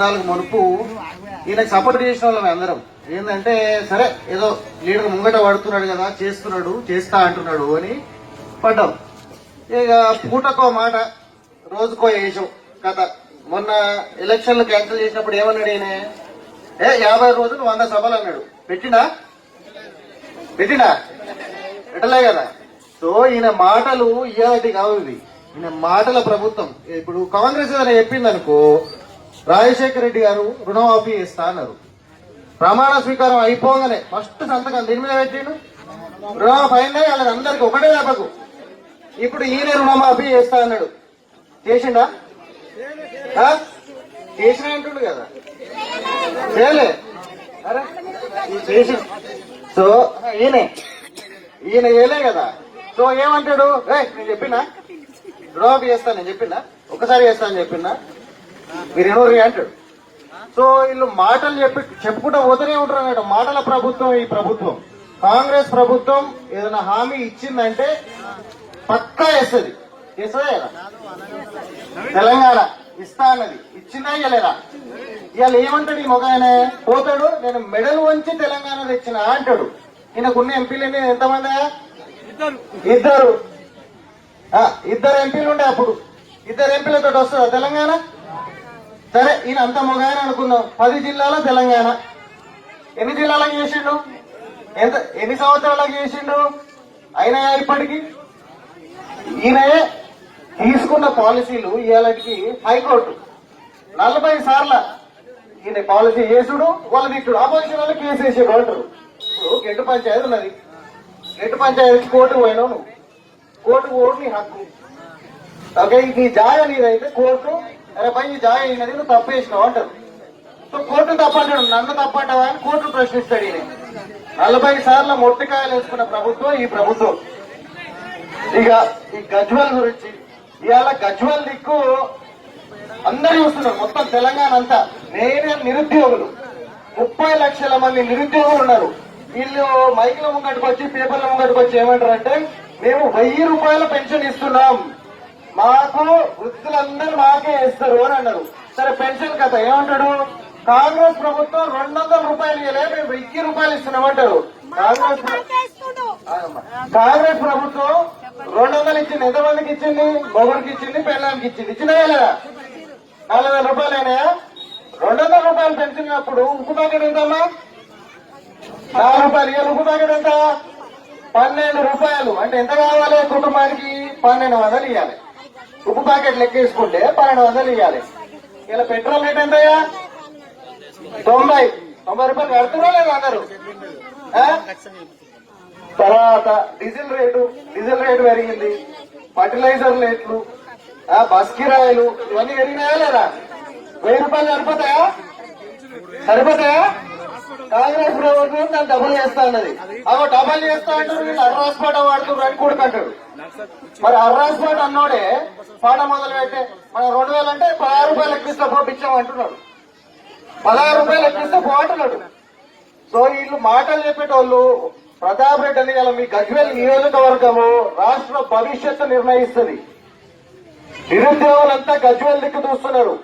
నాలుగు మునుపు ఈయనకు సపోర్ట్ చేసిన వాళ్ళం అందరం. ఏంటంటే సరే ఏదో లీడర్ ముంగట పడుతున్నాడు కదా చేస్తున్నాడు చేస్తా అంటున్నాడు అని పడ్డాం. ఇక పూటకో మాట రోజుకో వేసాం కథ. మొన్న ఎలక్షన్లు క్యాన్సిల్ చేసినప్పుడు ఏమన్నాడు ఈయన? ఏ యాభై రోజులు వంద సభలు అన్నాడు. పెట్టినా పెట్టినా పెట్టలే కదా. సో ఈయన మాటలు ఇయ్యాలటి కావు ఇవి. ఈయన మాటల ప్రభుత్వం. ఇప్పుడు కాంగ్రెస్ ఏదైనా చెప్పింది అనుకో రాజశేఖర రెడ్డి గారు రుణమాఫీ చేస్తా అన్నారు. ప్రమాణ స్వీకారం అయిపోగానే ఫస్ట్ సంతకం దీని మీద పెట్టిండు? రుణమాఫీ అయిందే వాళ్ళకి అందరికి ఒకటే దెబ్బకు ఇప్పుడు ఈయన రుణమాఫీ చేస్తా అన్నాడు. చేసిండా? ఆ? చేసిన అంటుండు కదా. చేయలే. అరే చేసి సో ఈయనే. ఈయన ఏలే కదా. సో ఏమంటాడు? ఏ నేను చెప్పినా? రుణమాఫీ చేస్తాను నేను చెప్పినా? ఒకసారి చేస్తాను చెప్పినా? మీరు అంటాడు సో వీళ్ళు మాటలు చెప్పి చెప్పుకుంటూ పోతూనే ఉంటారు అన్నట్టు మాటల ప్రభుత్వం ఈ ప్రభుత్వం. కాంగ్రెస్ ప్రభుత్వం ఏదైనా హామీ ఇచ్చిందంటే పక్కా వేస్తుంది. వేస్తుందా తెలంగాణ ఇస్తా అన్నది. ఇచ్చిందా ఇయ్యలేదా? ఇవాళ ఏమంటాడు ఈ మొగాయన? పోతాడు నేను మెడల్ వంచి తెలంగాణ తెచ్చిన అంటాడు. ఈయనకున్న ఎంపీలు ఎన్ని- ఎంతమంది? ఇద్దరు. ఆ, ఇద్దరు ఎంపీలు ఉండే అప్పుడు. ఇద్దరు ఎంపీలతో వస్తుందా తెలంగాణ? సరే ఈయన అంత మొగాయన అనుకుందాం పది జిల్లాల తెలంగాణ. ఎన్ని జిల్లాలకు చేసిండు? ఎంత ఎన్ని సంవత్సరాలకు చేసిండు? అయినా ఇప్పటికి? ఈయనయే తీసుకున్న పాలసీలు ఇవాళకి హైకోర్టు నలభై సార్ల ఈయన పాలసీ చేసుడు వాళ్ళ దిక్కుడు. ఆపోజిషన్ వాళ్ళు కేసు వేసాడు అంటారు ఇప్పుడు గెట్టు పంచాయతీ ఉన్నది. గెట్టు పంచాయతీ కోర్టు పోయినావు నువ్వు. కోర్టు ఓటు నీ హక్కు. ఓకే నీ జాయ నీదైతే కోర్టు అరే భయ్ జాయిన్ అయినది నువ్వు తప్పు చేసినావు అంటారు. సో కోర్టు తప్పంటాడు. నన్ను తప్పంటావా అని కోర్టు ప్రశ్నిస్తాడు ఈయన. నలభై సార్లు మొట్టికాయలు వేసుకున్న ప్రభుత్వం ఈ ప్రభుత్వం. ఇక ఈ గజ్వల్ గురించి ఇవాళ గజ్వల్ దిక్కు అందరు చూస్తున్నారు. మొత్తం తెలంగాణ అంతా. నేనే నిరుద్యోగులు. ముప్పై లక్షల మంది నిరుద్యోగులు ఉన్నారు. వీళ్ళు మైకుల ముంగటికి వచ్చి పేపర్ల ముంగటికి వచ్చి ఏమంటారంటే మేము వెయ్యి రూపాయల పెన్షన్ ఇస్తున్నాం. మాకు వృద్ధులందరూ మాకే ఇస్తారు అని అన్నారు. సరే పెన్షన్ కథ ఏమంటాడు? కాంగ్రెస్ ప్రభుత్వం రెండు వందల రూపాయలు ఇవ్వలే మేము వెయ్యి రూపాయలు ఇస్తున్నామంటారు. కాంగ్రెస్. కాంగ్రెస్ ప్రభుత్వం రెండు వందలు ఇచ్చింది ఎంతమందికి ఇచ్చింది? మొగుడికి ఇచ్చింది పెళ్ళానికి ఇచ్చింది. ఇచ్చినాయా లేదా? నాలుగు వేల రూపాయలైనా రెండు వందల రూపాయలు పెంచినప్పుడు ఉప్పు ప్యాకెట్ ఎంతమ్మా? నాలుగు రూపాయలు ఇవాళ ఉప్పు ప్యాకెట్ ఎంత? పన్నెండు రూపాయలు. అంటే ఎంత కావాలి కుటుంబానికి? పన్నెండు వందలు ఇవ్వాలి ఉప్పు ప్యాకెట్ లెక్కేసుకుంటే పన్నెండు వందలు ఇవ్వాలి ఇలా పెట్రోల్ రేట్ ఎంతయ్యా? తొంభై. తొంభై రూపాయలు కడుతున్నా లేదు అందరు? తర్వాత డీజిల్ రేటు డీజిల్ రేటు పెరిగింది. ఫర్టిలైజర్ రేట్లు బస్ కిరాయిలు ఇవన్నీ పెరిగినాయా లేదా? వెయ్యి రూపాయలు సరిపోతాయా? సరిపోతాయా? కాంగ్రెస్ ప్రభుత్వం దాన్ని డబుల్ చేస్తా అన్నది. అవి డబుల్ చేస్తా అంటారు వీళ్ళు అర్రాస్ వాడుతున్నారు అని కూడా అంటాడు మరి అర్రాస్ అన్నోడే పాట మొదలు పెట్టే మన రెండు వేలు అంటే పదహారు రూపాయలు ఎక్కిస్తే పంపించాం అంటున్నాడు. పదహారు రూపాయలు ఎక్కిస్తే బాగుంటున్నాడు సో వీళ్ళు మాటలు చెప్పేటోళ్ళు ప్రతాప్ రెడ్డి అని ఇలా మీ గజ్వేల్ నియోజకవర్గము రాష్ట్ర భవిష్యత్తు నిర్ణయిస్తుంది. నిరుద్యోగులంతా గజ్వేల్ దిక్కు చూస్తున్నారు.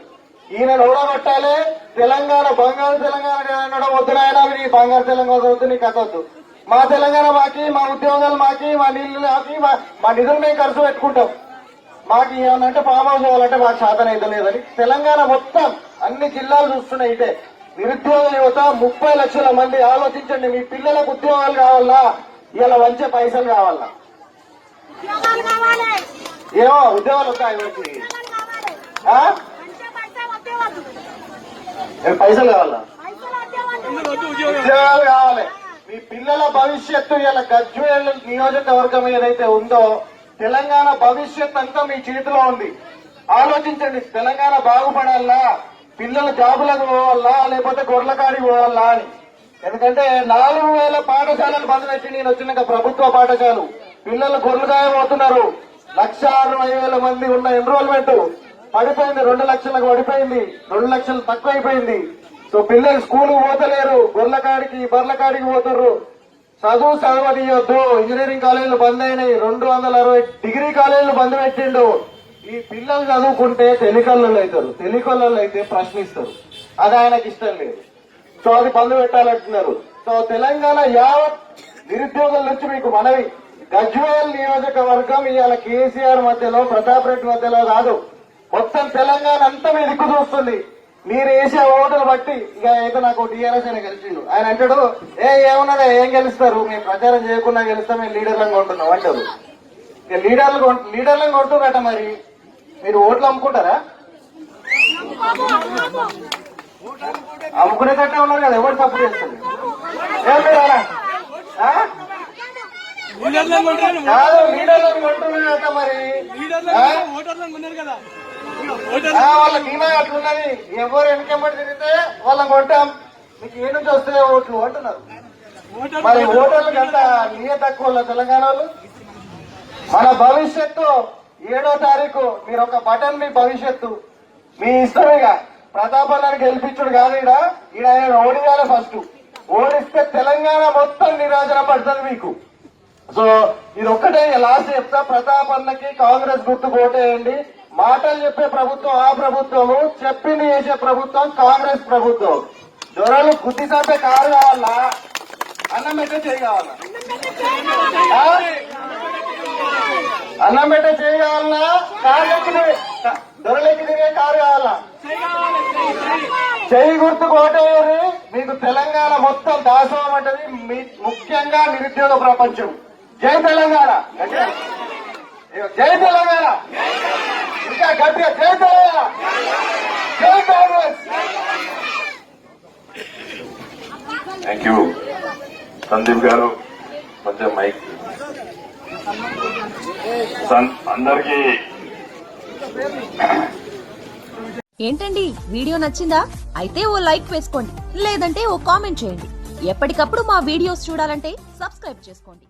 ఈయన ఓడగొట్టాలి తెలంగాణ బంగారు తెలంగాణ వద్దు నాయన నీ బంగారు తెలంగాణ వద్దు నీకు కథ వద్దు. మా తెలంగాణ మాకి మా ఉద్యోగాలు మాకి మా నీళ్ళు మాకి మా నిధులు మేము ఖర్చు పెట్టుకుంటాం. మాకు ఏమన్నంటే ఫామ్ హౌస్ కావాలంటే మాకు శాతం అయితే లేదని తెలంగాణ మొత్తం అన్ని జిల్లాలు చూస్తున్నాయి ఇదే నిరుద్యోగ యువత ముప్పై లక్షల మంది ఆలోచించండి మీ పిల్లలకు ఉద్యోగాలు కావాలా? ఇలా వంచే పైసలు కావాలా? ఉద్యోగాలు కావాలి. ఏమో ఉద్యోగాలు వస్తాయి పైసలు కావాలా? ఉద్యోగాలు కావాలి. మీ పిల్లల భవిష్యత్తు ఇలా గజ్వేల్ నియోజకవర్గం ఏదైతే ఉందో తెలంగాణ భవిష్యత్ అంతా మీ చేతిలో ఉంది. ఆలోచించండి తెలంగాణ బాగుపడాలా? పిల్లలు జాబులకు పోవాలా? లేకపోతే గొర్రెకాడికి పోవాలా అని. ఎందుకంటే నాలుగు వేల పాఠశాలలు బంద్ పెట్టి నేను వచ్చినాక ప్రభుత్వ పాఠశాలలు పిల్లలు గొర్రెకాయ పోతున్నారు. లక్ష అరవై వేల మంది ఉన్న ఎన్రోల్మెంట్ పడిపోయింది రెండు లక్షలకు పడిపోయింది రెండు లక్షలు తక్కువైపోయింది. సో పిల్లలు స్కూల్ పోతలేరు గొర్రెల కాడికి బర్రెల కాడికి పోతుర్రు. చదువు చదవనీయొద్దు ఇంజనీరింగ్ కాలేజీలు బంద్ అయినాయి. రెండు వందల అరవై డిగ్రీ కాలేజీలు బంద్ పెట్టిండు. ఈ పిల్లలు చదువుకుంటే తెలికళ్ళు అవుతారు. తెలికళ్ళు అయితే ప్రశ్నిస్తారు. అది ఆయనకి ఇష్టం లేదు. సో అది బంద్ పెట్టాలంటున్నారు. సో తెలంగాణ యావత్ నిరుద్యోగుల నుంచి మీకు మనవి. గజ్వేల్ నియోజకవర్గం ఇవాళ కేసీఆర్ మధ్యలో ప్రతాప్ రెడ్డి మధ్యలో కాదు. మొత్తం తెలంగాణ అంతా మీ దిక్కు చూస్తుంది. మీరు వేసే ఓటులు బట్టి ఇక అయితే నాకు టీఆర్ఎస్ ఆయన గెలిచిండు. ఆయన అంటాడు ఏ ఏమన్నదే? ఏం గెలుస్తారు? మేము ప్రచారం చేయకుండా గెలుస్తాం మేము లీడర్లను కొంటున్నాం అంటారు ఇక లీడర్లు లీడర్లను కొంటున్నారట మరి. మీరు ఓట్లు అమ్ముకుంటారా? అమ్ముకునేటట్టే ఉన్నారు కదా ఎవరు తప్పు చేస్తుంది ఏం మీరా? ఆ? లీడర్లను కొంటారు కాదు. లీడర్లను కొంటున్నారట మరి? ఓటర్లను కదా. వాళ్ళ టీనా అట్లున్నది ఎవరు వెనకెంబడి తిరిగితే వాళ్ళని కొంటాం మీకు ఏ నుంచి వస్తే ఓట్లు అంటున్నారు. మరి ఓటర్లకు అంత నియ తక్కువ తెలంగాణ వాళ్ళు. మన భవిష్యత్తు ఏడో తారీఖు మీరు ఒక బటన్ మీ భవిష్యత్తు. మీ ఇష్టం ఇక. ప్రతాపన్నాన్ని గెలిపించుడు కాదు ఈడ. ఈడ ఆయన ఓడియాలి ఫస్ట్. ఓడిస్తే తెలంగాణ మొత్తం నిరాజన పడుతుంది మీకు. సో ఇది ఒక్కటే లాస్ట్ చెప్తా. ప్రతాప్ అన్నకి కాంగ్రెస్ గుర్తు ఓటేయండి. మాటలు చెప్పే ప్రభుత్వం ఆ ప్రభుత్వము చెప్పింది చేసే ప్రభుత్వం కాంగ్రెస్ ప్రభుత్వం. దొరలు గుద్ది చంపే కారు కావాలా? అన్నం పెట్టే చేయి కావాలా? అన్నం పెట్టే చేయి కావాలా కారు ఎక్కితే దొరలెక్కి తిరిగే కారు కావాలా? చెయ్యి గుర్తు కోటేయరు మీకు తెలంగాణ మొత్తం దాసోహం అంటది. ముఖ్యంగా నిరుద్యోగ ప్రపంచం. జై తెలంగాణ. జై తెలంగాణ. గట్టిగా జై తెలంగాణ జై కాంగ్రెస్! థ్యాంక్ యూ సందీప్ గారు కొంచెం మైక్. అందరికీ ఏంటండి వీడియో నచ్చిందా? అయితే ఓ లైక్ వేసుకోండి లేదంటే ఓ కామెంట్ చేయండి. ఎప్పటికప్పుడు మా వీడియోస్ చూడాలంటే సబ్స్క్రైబ్ చేసుకోండి.